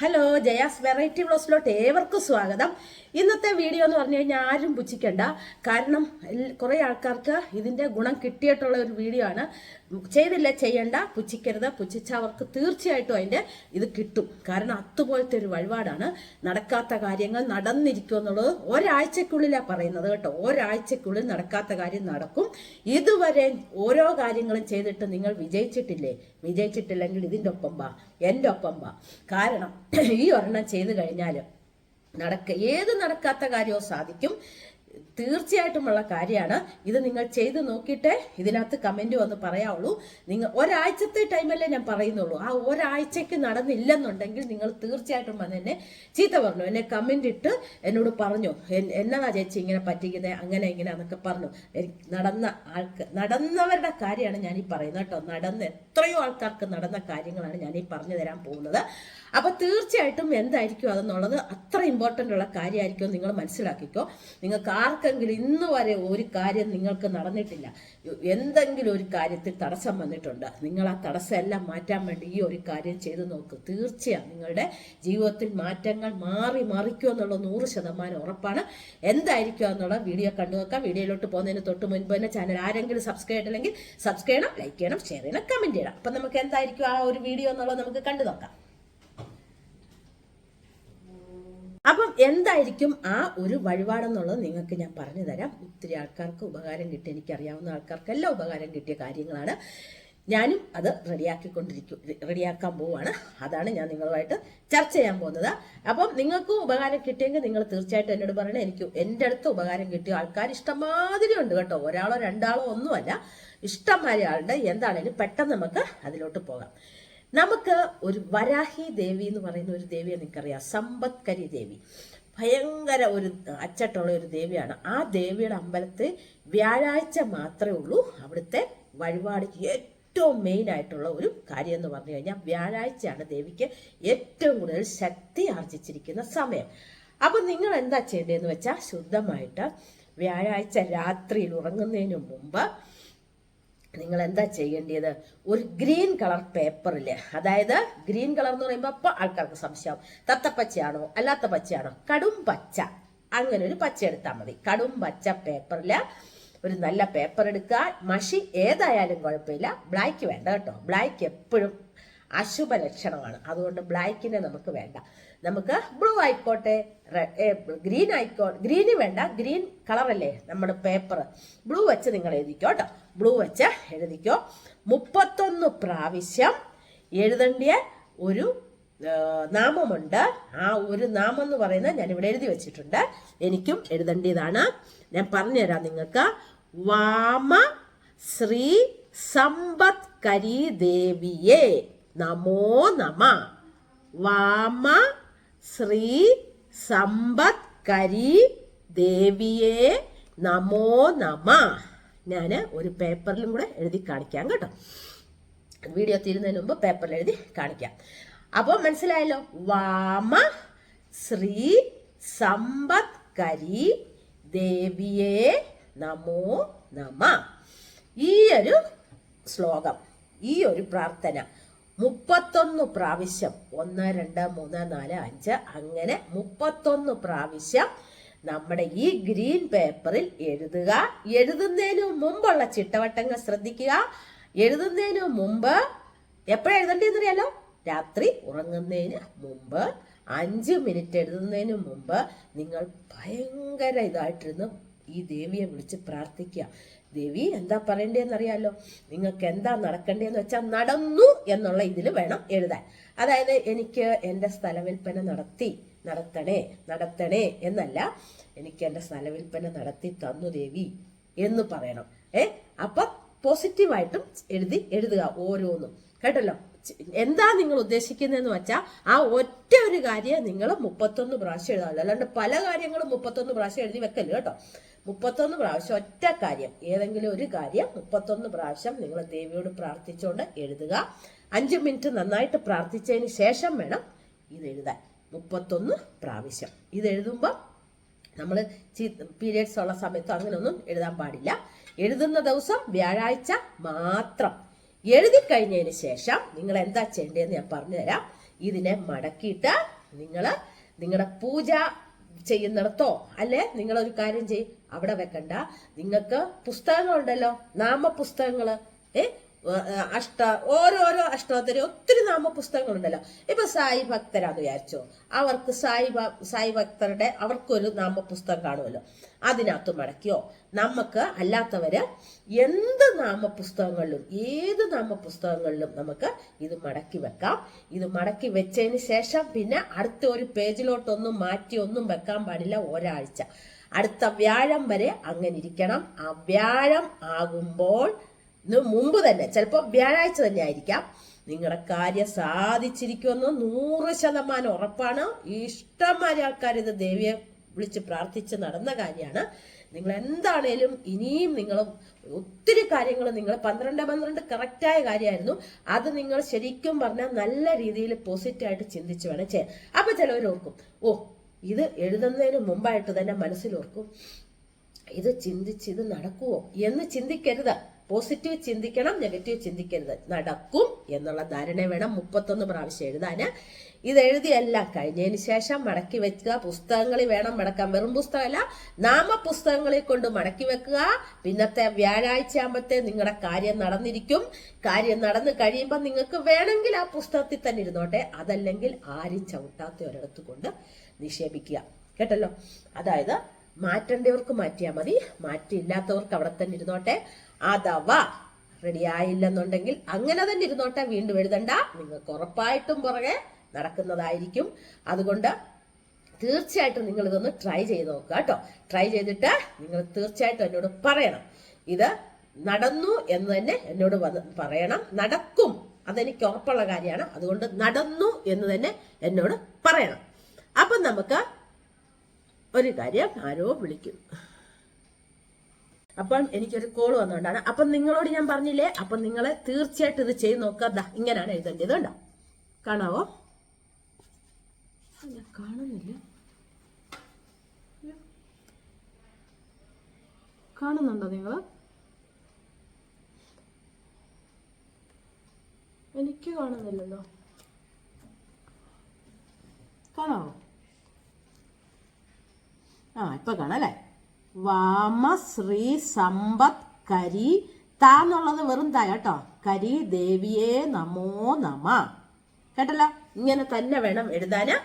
Hello Jaya's variety ബ്ലോസിലോട്ട് ഏവർക്കും സ്വാഗതം. ഇന്നത്തെ വീഡിയോ എന്ന് പറഞ്ഞു കഴിഞ്ഞാൽ ആരും പുച്ഛിക്കണ്ട. കാരണം കുറേ ആൾക്കാർക്ക് ഇതിന്റെ ഗുണം കിട്ടിയിട്ടുള്ള ഒരു വീഡിയോ ആണ്. ചെയ്തില്ല ചെയ്യണ്ട പുച്ഛിക്കരുത് പുച്ഛിച്ച അവർക്ക് തീർച്ചയായിട്ടും അതിന്റെ ഇത് കിട്ടും. കാരണം അതുപോലത്തെ ഒരു വഴിപാടാണ് നടക്കാത്ത കാര്യങ്ങൾ നടന്നിരിക്കും എന്നുള്ളത് ഒരാഴ്ചക്കുള്ളിലാണ് പറയുന്നത് കേട്ടോ. ഒരാഴ്ചക്കുള്ളിൽ നടക്കാത്ത കാര്യം നടക്കും. ഇതുവരെ ഓരോ കാര്യങ്ങളും ചെയ്തിട്ട് നിങ്ങൾ വിജയിച്ചിട്ടില്ലേ? വിജയിച്ചിട്ടില്ലെങ്കിൽ ഇതിന്റെ ഒപ്പം വാ എന്റെ ഒപ്പം വാ. കാരണം ഈ ഒരെണ്ണം ചെയ്തു കഴിഞ്ഞാൽ നടക്ക ഏത് നടക്കാത്ത കാര്യവും സാധിക്കും. തീർച്ചയായിട്ടുമുള്ള കാര്യമാണ്. ഇത് നിങ്ങൾ ചെയ്ത് നോക്കിയിട്ട് ഇതിനകത്ത് കമന്റ് വന്ന് പറയാവുള്ളൂ. നിങ്ങൾ ഒരാഴ്ചത്തെ ടൈമല്ലേ ഞാൻ പറയുന്നുള്ളൂ. ആ ഒരാഴ്ചയ്ക്ക് നടന്നില്ലെന്നുണ്ടെങ്കിൽ നിങ്ങൾ തീർച്ചയായിട്ടും വന്ന് എന്നെ ചീത്ത പറഞ്ഞു. എന്നെ കമന്റ് ഇട്ട് എന്നോട് പറഞ്ഞു. "എൻ- എന്നതാ ചേച്ചി ഇങ്ങനെ പറ്റിക്കുന്നത് അങ്ങനെ ഇങ്ങനെ എന്നൊക്കെ പറഞ്ഞു. നടന്ന ആൾക്ക് നടന്നവരുടെ കാര്യമാണ് ഞാൻ ഈ പറയുന്നത് കേട്ടോ. നടന്ന് എത്രയോ ആൾക്കാർക്ക് നടന്ന കാര്യങ്ങളാണ് ഞാൻ ഈ പറഞ്ഞു തരാൻ പോകുന്നത്. അപ്പൊ തീർച്ചയായിട്ടും എന്തായിരിക്കും അതെന്നുള്ളത് അത്ര ഇമ്പോർട്ടന്റ് ഉള്ള കാര്യമായിരിക്കും നിങ്ങൾ മനസ്സിലാക്കിക്കോ. നിങ്ങൾക്ക് ആർക്കെങ്കിലും ഇന്ന് വരെ ഒരു കാര്യം നിങ്ങൾക്ക് നടന്നിട്ടില്ല. എന്തെങ്കിലും ഒരു കാര്യത്തിൽ തടസ്സം വന്നിട്ടുണ്ട്. നിങ്ങൾ ആ തടസ്സം എല്ലാം മാറ്റാൻ വേണ്ടി ഈ ഒരു കാര്യം ചെയ്തു നോക്ക്. തീർച്ചയായും നിങ്ങളുടെ ജീവിതത്തിൽ മാറ്റങ്ങൾ മാറി മറിക്കുമോ എന്നുള്ള നൂറ് ശതമാനം ഉറപ്പാണ്. എന്തായിരിക്കും എന്നുള്ള വീഡിയോ കണ്ടു നോക്കാം. വീഡിയോയിലോട്ട് പോകുന്നതിന് തൊട്ട് മുൻപ് തന്നെ ചാനൽ ആരെങ്കിലും സബ്സ്ക്രൈബ് ചെയ്തില്ലെങ്കിൽ സബ്സ്ക്രൈബ് ചെയ്യണം ലൈക്ക് ചെയ്യണം ഷെയർ ചെയ്യണം കമന്റ് ചെയ്യണം. അപ്പം നമുക്ക് എന്തായിരിക്കും ആ ഒരു വീഡിയോ എന്നുള്ളത് നമുക്ക് കണ്ടു നോക്കാം. അപ്പം എന്തായിരിക്കും ആ ഒരു വഴിപാടെന്നുള്ളത് നിങ്ങൾക്ക് ഞാൻ പറഞ്ഞു തരാം. ഒത്തിരി ആൾക്കാർക്ക് ഉപകാരം കിട്ടി എനിക്കറിയാവുന്ന ആൾക്കാർക്കെല്ലാം ഉപകാരം കിട്ടിയ കാര്യങ്ങളാണ്. ഞാനും അത് റെഡിയാക്കിക്കൊണ്ടിരിക്കും റെഡിയാക്കാൻ പോവാണ് അതാണ് ഞാൻ നിങ്ങളുമായിട്ട് ചർച്ച ചെയ്യാൻ പോകുന്നത്. അപ്പം നിങ്ങൾക്ക് ഉപകാരം കിട്ടിയെങ്കിൽ നിങ്ങൾ തീർച്ചയായിട്ടും എന്നോട് പറയണേ എനിക്ക് എന്റെ അടുത്ത് ഉപകാരം കിട്ടിയ ആൾക്കാർ ഇഷ്ടംമാതിരി ഉണ്ട് കേട്ടോ. ഒരാളോ രണ്ടാളോ ഒന്നുമല്ല. ഇഷ്ടംമാതിരി ആളുണ്ട്. എന്താണെങ്കിലും പെട്ടെന്ന് നമുക്ക് അതിലോട്ട് പോകാം. നമുക്ക് ഒരു വരാഹി ദേവി എന്ന് പറയുന്ന ഒരു ദേവിയെ നിനക്കറിയാം സമ്പത്കരി ദേവി. ഭയങ്കര ഒരു അച്ചട്ടുള്ള ഒരു ദേവിയാണ്. ആ ദേവിയുടെ അമ്പലത്തിൽ വ്യാഴാഴ്ച മാത്രമേ ഉള്ളൂ. അവിടുത്തെ വഴിപാട് ഏറ്റവും മെയിൻ ആയിട്ടുള്ള ഒരു കാര്യം എന്ന് പറഞ്ഞു കഴിഞ്ഞാൽ വ്യാഴാഴ്ചയാണ് ദേവിക്ക് ഏറ്റവും കൂടുതൽ ശക്തി ആർജിച്ചിരിക്കുന്ന സമയം. അപ്പം നിങ്ങൾ എന്താ ചെയ്യേണ്ടതെന്ന് വെച്ചാൽ ശുദ്ധമായിട്ട് വ്യാഴാഴ്ച രാത്രിയിൽ ഉറങ്ങുന്നതിന് മുമ്പ് നിങ്ങൾ എന്താ ചെയ്യേണ്ടത്? ഒരു ഗ്രീൻ കളർ പേപ്പറിൽ അതായത് ഗ്രീൻ കളർ എന്ന് പറയുമ്പോൾ അപ്പോൾ ആൾക്കാർക്ക് സംശയം. തത്തപ്പച്ചയാണോ? അല്ലാത്ത പച്ചയാണോ? കടും പച്ച. അങ്ങനെ ഒരു പച്ച എടുത്താൽ മതി. കടും പച്ച പേപ്പറിൽ ഒരു നല്ല പേപ്പർ എടുക്കുക. മഷി ഏതായാലും കുഴപ്പമില്ല. ബ്ലാക്ക് വേണ്ട കേട്ടോ. ബ്ലാക്ക് എപ്പോഴും അശുഭ ലക്ഷണമാണ്. അതുകൊണ്ട് ബ്ലാക്കിനെ നമുക്ക് വേണ്ട. നമുക്ക് ബ്ലൂ ആയിക്കോട്ടെ ഗ്രീൻ ആയിക്കോട്ടെ ഗ്രീന് വേണ്ട ഗ്രീൻ കളറല്ലേ നമ്മുടെ പേപ്പർ ബ്ലൂ വെച്ച് നിങ്ങൾ എഴുതിക്കോ കേട്ടോ ബ്ലൂ വെച്ച് എഴുതിക്കോ. മുപ്പത്തൊന്ന് പ്രാവശ്യം എഴുതേണ്ടിയ ഒരു നാമമുണ്ട്. ആ ഒരു നാമം എന്ന് പറയുന്നത് ഞാൻ ഇവിടെ എഴുതി വെച്ചിട്ടുണ്ട്. എനിക്കും എഴുതേണ്ടതാണ് ഞാൻ പറഞ്ഞുതരാം നിങ്ങൾക്ക്. വാമ ശ്രീ സമ്പത് കരി ദേവിയെ നമോ നമ. വാമ ശ്രീ സമ്പത് കരി ദേവിയെ നമോ നമ. ഞാൻ ഒരു പേപ്പറിലും കൂടെ എഴുതി കാണിക്കാം കേട്ടോ. വീഡിയോ തീരുന്നതിന് മുമ്പ് പേപ്പറിൽ എഴുതി കാണിക്കാം. അപ്പോൾ മനസ്സിലായല്ലോ? വാമ ശ്രീ സമ്പത് കരി ദേവിയെ നമോ നമ. ഈ ഒരു ശ്ലോകം ഈ ഒരു പ്രാർത്ഥന മുപ്പത്തൊന്ന് പ്രാവശ്യം ഒന്ന് രണ്ട് മൂന്ന് നാല് അഞ്ച് അങ്ങനെ മുപ്പത്തൊന്ന് പ്രാവശ്യം നമ്മുടെ ഈ ഗ്രീൻ പേപ്പറിൽ എഴുതുക. എഴുതുന്നതിന് മുമ്പുള്ള ചിട്ടവട്ടങ്ങൾ ശ്രദ്ധിക്കുക. എഴുതുന്നതിന് മുമ്പ് അറിയാലോ രാത്രി ഉറങ്ങുന്നതിന് മുമ്പ് അഞ്ച് മിനിറ്റ് എഴുതുന്നതിന് മുമ്പ് നിങ്ങൾ ഭയങ്കര ഇതായിട്ടിരുന്ന് ഈ ദേവിയെ വിളിച്ച് പ്രാർത്ഥിക്കുക. ദേവി എന്താ പറയണ്ടേന്ന് അറിയാലോ നിങ്ങൾക്ക് എന്താ നടക്കണ്ടേന്ന് വെച്ചാൽ നടന്നു എന്നുള്ള ഇതിൽ വേണം എഴുതാൻ. അതായത് എനിക്ക് എന്റെ സ്ഥലവിൽപ്പന നടത്തി നടത്തണേ നടത്തണേ എന്നല്ല എനിക്ക് എന്റെ സ്ഥലവിൽപ്പന നടത്തി തന്നു ദേവി എന്ന് പറയണം. ഏ? അപ്പൊ പോസിറ്റീവായിട്ടും എഴുതി എഴുതുക ഓരോന്നും. കേട്ടല്ലോ? എന്താ നിങ്ങൾ ഉദ്ദേശിക്കുന്നതെന്ന് വെച്ചാൽ ആ ഒറ്റ ഒരു കാര്യം നിങ്ങൾ മുപ്പത്തൊന്ന് പ്രാവശ്യം എഴുതാമല്ലോ അല്ലാണ്ട് പല കാര്യങ്ങളും മുപ്പത്തൊന്ന് പ്രാവശ്യം എഴുതി വെക്കല്ലോ കേട്ടോ? മുപ്പത്തൊന്ന് പ്രാവശ്യം ഒറ്റ കാര്യം ഏതെങ്കിലും ഒരു കാര്യം മുപ്പത്തൊന്ന് പ്രാവശ്യം നിങ്ങൾ ദേവിയോട് പ്രാർത്ഥിച്ചുകൊണ്ട് എഴുതുക. അഞ്ച് മിനിറ്റ് നന്നായിട്ട് പ്രാർത്ഥിച്ചതിന് ശേഷം വേണം ഇത് എഴുതാൻ മുപ്പത്തൊന്ന് പ്രാവശ്യം. ഇത് എഴുതുമ്പോൾ നമ്മൾ പീരിയഡ്സ് ഉള്ള സമയത്ത് അങ്ങനെയൊന്നും എഴുതാൻ പാടില്ല. എഴുതുന്ന ദിവസം വ്യാഴാഴ്ച മാത്രം. എഴുതി കഴിഞ്ഞതിന് ശേഷം നിങ്ങൾ എന്താ ചെയ്യേണ്ടതെന്ന് ഞാൻ പറഞ്ഞുതരാം. ഇതിനെ മടക്കിയിട്ട് നിങ്ങൾ നിങ്ങളുടെ പൂജ ചെയ്യുന്നിടത്തോ അല്ലെ നിങ്ങളൊരു കാര്യം ചെയ്യും അവിടെ വെക്കണ്ട. നിങ്ങൾക്ക് പുസ്തകങ്ങളുണ്ടല്ലോ. നാമപുസ്തകങ്ങൾ ഏ? അഷ്ട ഓരോരോ അഷ്ടോത്തരി ഒത്തിരി നാമ പുസ്തകങ്ങളുണ്ടല്ലോ ഇപ്പൊ സായി ഭക്തരാന്ന് വിചാരിച്ചോ? അവർക്ക് സായി സായി ഭക്തരുടെ അവർക്കൊരു നാമ പുസ്തകം കാണുമല്ലോ. അതിനകത്ത് മടക്കിയോ? നമുക്ക് അല്ലാത്തവര് എന്ത് നാമ പുസ്തകങ്ങളിലും ഏത് നാമ പുസ്തകങ്ങളിലും നമുക്ക് ഇത് മടക്കി വെക്കാം. ഇത് മടക്കി വെച്ചതിന് ശേഷം പിന്നെ അടുത്ത ഒരു പേജിലോട്ടൊന്നും മാറ്റി ഒന്നും വെക്കാൻ പാടില്ല ഒരാഴ്ച. അടുത്ത വ്യാഴം വരെ അങ്ങനെ ഇരിക്കണം. ആ വ്യാഴം ആകുമ്പോൾ മുമ്പ് തന്നെ ചിലപ്പോൾ വ്യാഴാഴ്ച തന്നെ ആയിരിക്കാം. നിങ്ങളുടെ കാര്യം സാധിച്ചിരിക്കുമെന്ന് നൂറ് ശതമാനം ഉറപ്പാണ്. ഇഷ്ടംമാരി ആൾക്കാർ ഇത് ദേവിയെ വിളിച്ച് പ്രാർത്ഥിച്ച് നടന്ന കാര്യമാണ്. നിങ്ങൾ എന്താണേലും ഇനിയും നിങ്ങൾ ഒത്തിരി കാര്യങ്ങൾ നിങ്ങൾ പന്ത്രണ്ട് പന്ത്രണ്ട് കറക്റ്റായ കാര്യമായിരുന്നു. അത് നിങ്ങൾ ശരിക്കും പറഞ്ഞാൽ നല്ല രീതിയിൽ പോസിറ്റീവായിട്ട് ചിന്തിച്ച് വേണം ചെയ്യാൻ. അപ്പൊ ചിലവർ ഓർക്കും ഓ ഇത് എഴുതുന്നതിന് മുമ്പായിട്ട് തന്നെ മനസ്സിലോർക്കും ഇത് ചിന്തിച്ച് ഇത് നടക്കുവോ? എന്ന് ചിന്തിക്കരുത്. പോസിറ്റീവ് ചിന്തിക്കണം നെഗറ്റീവ് ചിന്തിക്കരുത്. നടക്കും എന്നുള്ള ധാരണ വേണം മുപ്പത്തൊന്ന് പ്രാവശ്യം എഴുതാന്. ഇത് എഴുതിയെല്ലാം കഴിഞ്ഞതിന് ശേഷം മടക്കി വെക്കുക. പുസ്തകങ്ങളിൽ വേണം മടക്കാൻ. വെറും പുസ്തകമല്ല നാമപുസ്തകങ്ങളിൽ കൊണ്ട് മടക്കി വെക്കുക. പിന്നത്തെ വ്യാഴാഴ്ച ആകുമ്പത്തെ നിങ്ങളുടെ കാര്യം നടന്നിരിക്കും. കാര്യം നടന്നു കഴിയുമ്പോൾ നിങ്ങൾക്ക് വേണമെങ്കിൽ ആ പുസ്തകത്തിൽ തന്നെ ഇരുന്നോട്ടെ. അതല്ലെങ്കിൽ ആരും ചവിട്ടാത്ത ഒരിടത്ത് കൊണ്ട് നിക്ഷേപിക്കുക. കേട്ടല്ലോ? അതായത് മാറ്റേണ്ടവർക്ക് മാറ്റിയാൽ മതി. മാറ്റിയില്ലാത്തവർക്ക് അവിടെ തന്നെ ഇരുന്നോട്ടെ. അഥവാ റെഡി ആയില്ലെന്നുണ്ടെങ്കിൽ അങ്ങനെ തന്നെ ഇരുന്നോട്ടെ. വീണ്ടും എഴുതണ്ട. നിങ്ങൾക്ക് ഉറപ്പായിട്ടും പുറകെ നടക്കുന്നതായിരിക്കും. അതുകൊണ്ട് തീർച്ചയായിട്ടും നിങ്ങൾ ഇതൊന്ന് ട്രൈ ചെയ്ത് നോക്കുക കേട്ടോ. ട്രൈ ചെയ്തിട്ട് നിങ്ങൾ തീർച്ചയായിട്ടും എന്നോട് പറയണം. ഇത് നടന്നു എന്ന് തന്നെ എന്നോട് പറയണം. നടക്കും. അതെനിക്ക് ഉറപ്പുള്ള കാര്യമാണ്. അതുകൊണ്ട് നടന്നു എന്ന് തന്നെ എന്നോട് പറയണം. അപ്പം നമുക്ക് ഒരു കാര്യം ആരോ വിളിക്കും. അപ്പം എനിക്കൊരു കോൾ വന്നുകൊണ്ടാണ് അപ്പം നിങ്ങളോട് ഞാൻ പറഞ്ഞില്ലേ? അപ്പം നിങ്ങൾ തീർച്ചയായിട്ടും ഇത് ചെയ്ത് നോക്കുക. ഇങ്ങനെയാണ് എഴുതേണ്ടത് കണ്ടോ? കാണാവോ? കാണുന്നില്ല. കാണുന്നുണ്ടോ നിങ്ങൾ എനിക്ക് കാണുന്നില്ലല്ലോ. കാണാവോ? ആ ഇപ്പൊ കാണാം വാമ ശ്രീ സമ്പത് കരി താ എന്നുള്ളത് വെറും താ കേട്ടോ. കരി ദേവിയെ നമോ നമ. കേട്ടല്ലോ? ഇങ്ങനെ തന്നെ വേണം എഴുതാന്.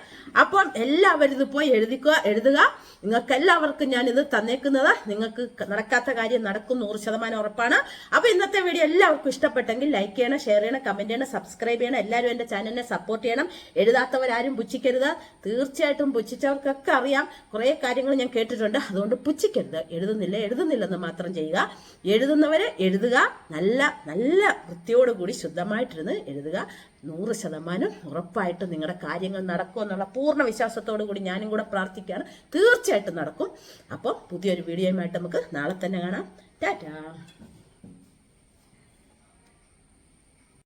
അപ്പോൾ എല്ലാവരും ഇത് പോയി എഴുതിക്കുക എഴുതുക. നിങ്ങൾക്ക് എല്ലാവർക്കും ഞാൻ ഇത് തന്നേക്കുന്നത്. നിങ്ങൾക്ക് നടക്കാത്ത കാര്യം നടക്കും നൂറ് ശതമാനം ഉറപ്പാണ്. അപ്പൊ ഇന്നത്തെ വീഡിയോ എല്ലാവർക്കും ഇഷ്ടപ്പെട്ടെങ്കിൽ ലൈക്ക് ചെയ്യണം ഷെയർ ചെയ്യണം കമന്റ് ചെയ്യണം സബ്സ്ക്രൈബ് ചെയ്യണം. എല്ലാവരും എന്റെ ചാനലിനെ സപ്പോർട്ട് ചെയ്യണം. എഴുതാത്തവരാരും പുച്ഛിക്കരുത്. തീർച്ചയായിട്ടും പുച്ഛിച്ചവർക്കൊക്കെ അറിയാം. കുറെ കാര്യങ്ങൾ ഞാൻ കേട്ടിട്ടുണ്ട്. അതുകൊണ്ട് പുച്ഛിക്കരുത്. എഴുതുന്നില്ല എഴുതുന്നില്ലെന്ന് മാത്രം ചെയ്യുക. എഴുതുന്നവര് എഴുതുക. നല്ല നല്ല വൃത്തിയോടുകൂടി ശുദ്ധമായിട്ടിരുന്ന് എഴുതുക. നൂറ് ശതമാനം ഉറപ്പായിട്ടും നിങ്ങളുടെ കാര്യങ്ങൾ നടക്കും എന്നുള്ള പൂർണ വിശ്വാസത്തോടു കൂടി ഞാനും കൂടെ പ്രാർത്ഥിക്കുകയാണ്. തീർച്ചയായിട്ടും നടക്കും. അപ്പോൾ പുതിയൊരു വീഡിയോയുമായിട്ട് നമുക്ക് നാളെ തന്നെ കാണാം. ടാറ്റാ.